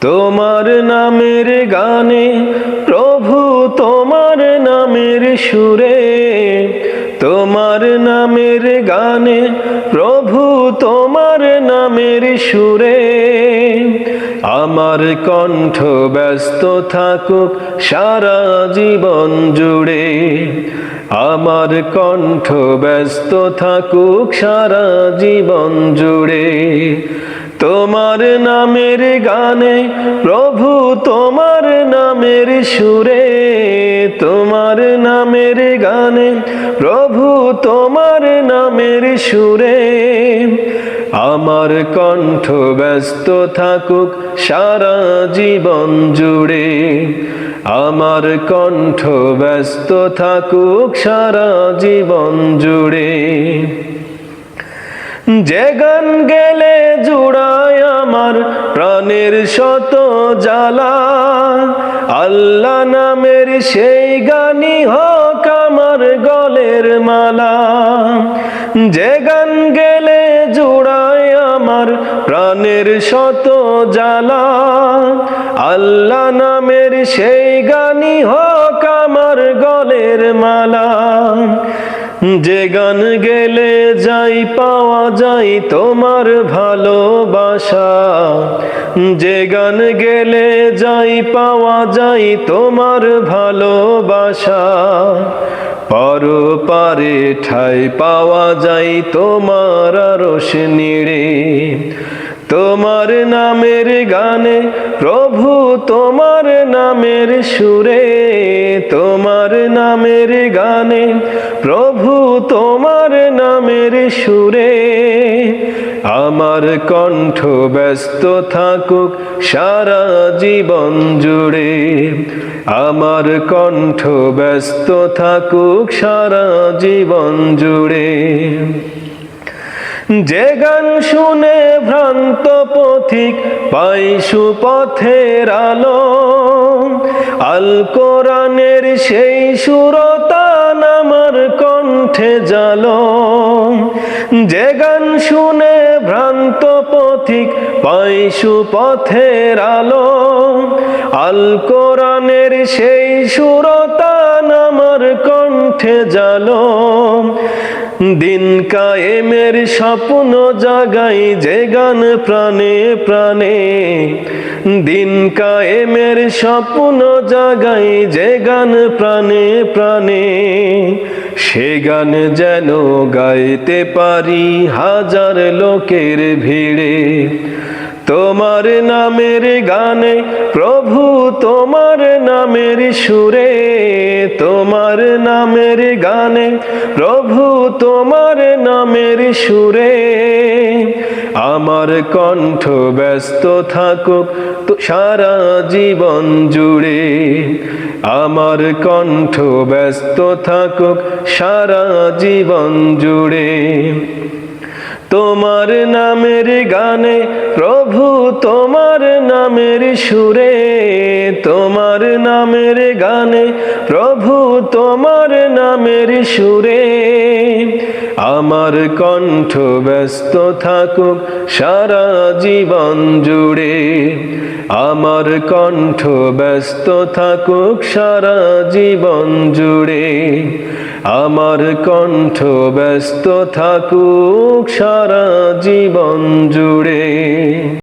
তোমার নামের গানে, প্রভু তোমার নামের সুরে। তোমার নামের গানে, প্রভু তোমার নামের সুরে। আমার কণ্ঠ ব্যস্ত থাকুক সারা জীবন জুড়ে। আমার কণ্ঠ ব্যস্ত থাকুক সারা জীবন জুড়ে। তোমার নামের গানে, প্রভু তোমার নামের সুরে, তোমার নামের গানে, প্রভু তোমার নামের সুরে। আমার কণ্ঠ ব্যস্ত থাকুক সারা জীবন জুড়ে, আমার কণ্ঠ ব্যস্ত থাকুক সারা জীবন জুড়ে। যে গান গেলে জুড়ায় আমার প্রাণের শত জ্বালা। আল্লাহ নামের সেই গানই হোক আমার গলের মালা। যে গান গেলে জুড়ায় আমার প্রাণের শত জ্বালা। আল্লাহ নামের সেই গানই হোক আমার গলের মালা। যে গান গেলে যাই পাওয়া যাই তোমার ভালোবাসা। যে গান গেলে যাই পাওয়া যাই তোমার ভালোবাসা। পর পারে ঠাই পাওয়া যাই তোমার রস নিড়ে তোমার নামের গানে প্রভু তোমার নামের সুরে। তোমার নামের গানে প্রভু তোমার নামের সুরে আমার কণ্ঠ ব্যস্ত থাকুক সারা জীবন জুড়ে। আমার কণ্ঠ ব্যস্ত থাকুক সারা জীবন জুড়ে। যে গান শুনে ভ্রান্ত পথিক পাই সুপথের আলো। আল কোরআনের সেই সুরতান আমার কণ্ঠে জালো যে গান শুনে ভ্রান্ত পথিক পাই সুপথের আলো। আল কোরআনের সেই আমার কণ্ঠে জালো দিন কায়েমের স্বপ্ন জাগাই যে গান প্রাণে প্রাণে। দিন কায়েমের স্বপ্ন জাগাই যে গান প্রাণে প্রাণে। সে গান যেন গাইতে পারি হাজার লোকের ভিড়ে। তোমার নামের গানে প্রভু তোমার নামের সুরে। তোমার নামের গানে, প্রভু তোমার নামের সুরে। আমার কণ্ঠ ব্যস্ত থাকুক তো সারা জীবন জুড়ে। আমার কণ্ঠ ব্যস্ত থাকুক সারা জীবন জুড়ে। তোমার নামের গানে, প্রভু তোমার নামের সুরে। তোমার নামের গানে, প্রভু তোমার নামের সুরে। আমার কণ্ঠ ব্যস্ত থাকুক সারা জীবন জুড়ে। আমার কণ্ঠ ব্যস্ত থাকুক সারা জীবন জুড়ে। আমার কণ্ঠ ব্যস্ত থাকুক সারা জীবন জুড়ে।